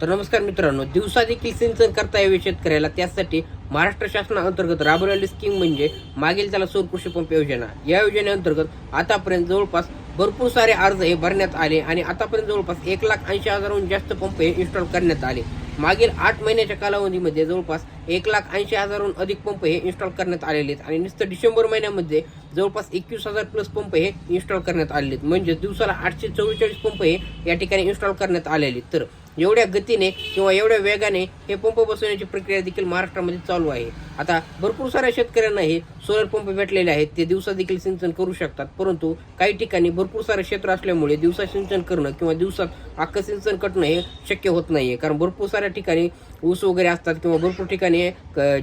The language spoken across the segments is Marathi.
तर नमस्कार मित्रांनो दिवसा देखील सिंचन करता यावे शेतकऱ्याला त्यासाठी महाराष्ट्र शासनाअंतर्गत राबवलेली स्कीम म्हणजे मागील त्याला सौर कृषी पंप योजना. या योजनेअंतर्गत आतापर्यंत जवळपास भरपूर सारे अर्ज हे भरण्यात आले आणि आतापर्यंत जवळपास एक लाख ऐंशी हजाराहून जास्त पंप हे इन्स्टॉल करण्यात आले. मागील आठ महिन्याच्या कालावधीमध्ये जवळपास एक लाख ऐंशी हजाराहून अधिक पंप हे इन्स्टॉल करण्यात आलेले आहेत. आणि नुसतं डिसेंबर महिन्यामध्ये जवळपास एकवीस हजार प्लस पंप हे इन्स्टॉल करण्यात आलेले आहेत. म्हणजे दिवसाला आठशे चव्वेचाळीस पंप हे या ठिकाणी इन्स्टॉल करण्यात आलेले आहेत. तर एवढ्या गतीने किंवा एवढ्या वेगाने हे पंप बसवण्याची प्रक्रिया देखील महाराष्ट्रामध्ये चालू आहे. आता भरपूर साऱ्या शेतकऱ्यांना हे सोलर पंप भेटलेले आहेत. ते दिवसा देखील सिंचन करू शकतात. परंतु काही ठिकाणी भरपूर सारे क्षेत्र असल्यामुळे दिवसा सिंचन करणं किंवा दिवसात अख्खं सिंचन करणं हे शक्य होत नाही आहे कारण भरपूर साऱ्या ठिकाणी ऊस वगैरे असतात किंवा भरपूर ठिकाणी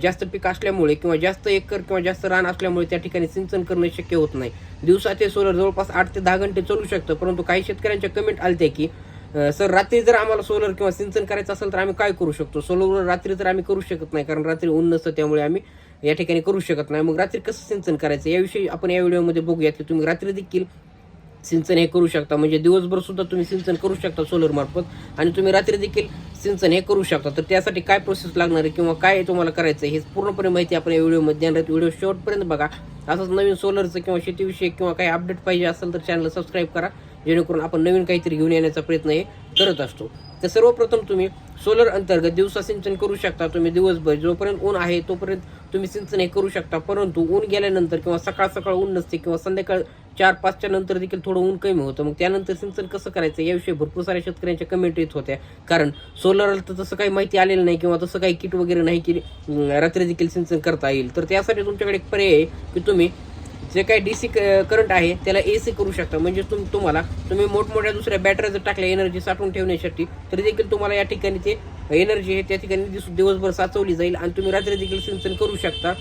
जास्त पीक असल्यामुळे किंवा जास्त एकर किंवा जास्त रान असल्यामुळे त्या ठिकाणी सिंचन करणं शक्य होत नाही. दिवसाचे सोलर जवळपास आठ ते दहा घंटे चालू शकतं. परंतु काही शेतकऱ्यांच्या कमेंट आलते की सर रात्री जर आम्हाला सोलर किंवा सिंचन करायचं असेल तर आम्ही काय करू शकतो? सोलर रात्री तर आम्ही करू शकत नाही कारण रात्री ऊन नसतं त्यामुळे आम्ही या ठिकाणी करू शकत नाही. मग रात्री कसं सिंचन करायचं? याविषयी आपण या व्हिडिओमध्ये बघूयात की तुम्ही रात्री देखील सिंचन हे करू शकता. म्हणजे दिवसभर सुद्धा तुम्ही सिंचन करू शकता सोलर मार्फत. आणि तुम्ही रात्री देखील सिंचन हे करू शकता. तर त्यासाठी काय प्रोसेस लागणार आहे किंवा काय तुम्हाला करायचं आहे हे पूर्णपणे माहिती आपण या व्हिडिओमध्ये देणार आहेत. व्हिडिओ शेवटपर्यंत बघा. असंच नवीन सोलरचं किंवा शेतीविषयी किंवा काही अपडेट पाहिजे असेल तर चॅनल सबस्क्राईब करा. जेणेकरून आपण नवीन काहीतरी घेऊन येण्याचा प्रयत्न हे करत असतो. तर सर्वप्रथम तुम्ही सोलर अंतर्गत दिवसा सिंचन करू शकता. तुम्ही दिवसभर जोपर्यंत ऊन आहे तोपर्यंत तुम्ही सिंचन हे करू शकता. परंतु ऊन गेल्यानंतर किंवा सकाळ सकाळ ऊन नसते किंवा संध्याकाळ चार पाचच्या नंतर देखील थोडं ऊन कमी होतं. मग त्यानंतर सिंचन कसं करायचं? याविषयी भरपूर साऱ्या शेतकऱ्यांच्या कमेंट येत होत्या. कारण सोलरला तर तसं काही माहिती आलेलं नाही किंवा तसं काही किट वगैरे नाही की रात्री देखील सिंचन करता येईल. तर त्यासाठी तुमच्याकडे एक पर्याय आहे की तुम्ही जे काही डी सी करंट आहे त्याला ए सी करू शकता. म्हणजे तुम तुम्हाला तुम्ही मोठमोठ्या दुसऱ्या बॅटऱ्या जर टाकल्या एनर्जी साठवून ठेवण्यासाठी तरी देखील तुम्हाला या ठिकाणी ते एनर्जी आहे त्या ठिकाणी दिवस- दिवसभर साचवली जाईल आणि तुम्ही रात्री देखील सिंचन करू शकता.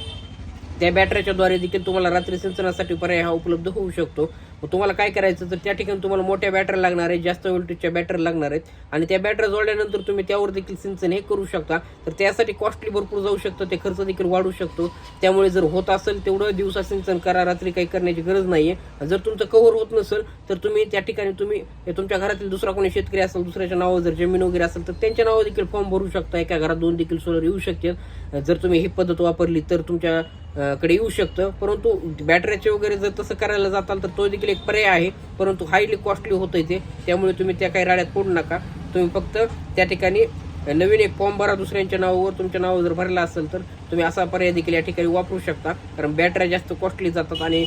त्या बॅटरीच्याद्वारे देखील तुम्हाला रात्री सिंचनासाठी पर्याय हा उपलब्ध होऊ शकतो. मग तुम्हाला काय करायचं तर त्या ठिकाणी तुम्हाला मोठ्या बॅटरी लागणार आहेत जास्त वोल्टेजच्या बॅटरी लागणार आहेत. आणि त्या बॅटरी जोडल्यानंतर तुम्ही त्यावर देखील सिंचन हे करू शकता. तर त्यासाठी कॉस्टली भरपूर जाऊ शकतं ते खर्च देखील वाढू शकतो. त्यामुळे जर होत असेल तेवढं दिवसा सिंचन करा रात्री काही करण्याची गरज नाही आहे जर तुमचं कव्हर होत नसेल तर तुम्ही त्या ठिकाणी तुम्ही तुमच्या घरातील दुसरा कोणी शेतकरी असेल दुसऱ्याच्या नावावर जर जमीन वगैरे असेल तर त्यांच्या नावावर देखील फॉर्म भरू शकता. एका घरात दोन देखील सोलर येऊ शकतील. जर तुम्ही ही पद्धत वापरली तर तुमच्या कडे येऊ शकतं. परंतु बॅटऱ्याचे वगैरे जर तसं करायला जाताल तर तो देखील एक पर्याय आहे. परंतु हायली कॉस्टली होतं ते. त्यामुळे तुम्ही त्या काही राड्यात पडू नका. तुम्ही फक्त त्या ठिकाणी नवीन एक फॉर्म भरा दुसऱ्यांच्या नावावर तुमच्या नावावर जर भरला असेल तर तुम्ही असा पर्याय देखील या ठिकाणी वापरू शकता. कारण बॅटऱ्या जास्त कॉस्टली जातात आणि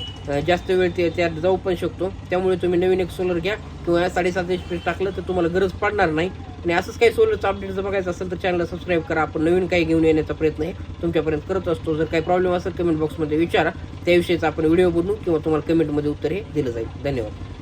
जास्त वेळ ते त्यात जाऊ पण शकतो. त्यामुळे तुम्ही नवीन एक सोलर घ्या किंवा साडेसात एच पी टाकलं तर तुम्हाला गरज पडणार नाही. आणि असंच काही सोलरचं अपडेट जर बघायचं असेल तर चॅनलला सबस्क्राईब करा. आपण नवीन काही घेऊन येण्याचा प्रयत्न आहे. तुमच्यापर्यंत करत असतो. जर काही प्रॉब्लेम असेल कमेंट बॉक्समध्ये विचारा. त्याविषयीचा आपण व्हिडिओ बनवू किंवा तुम्हाला कमेंटमध्ये उत्तर हे दिलं जाईल. धन्यवाद.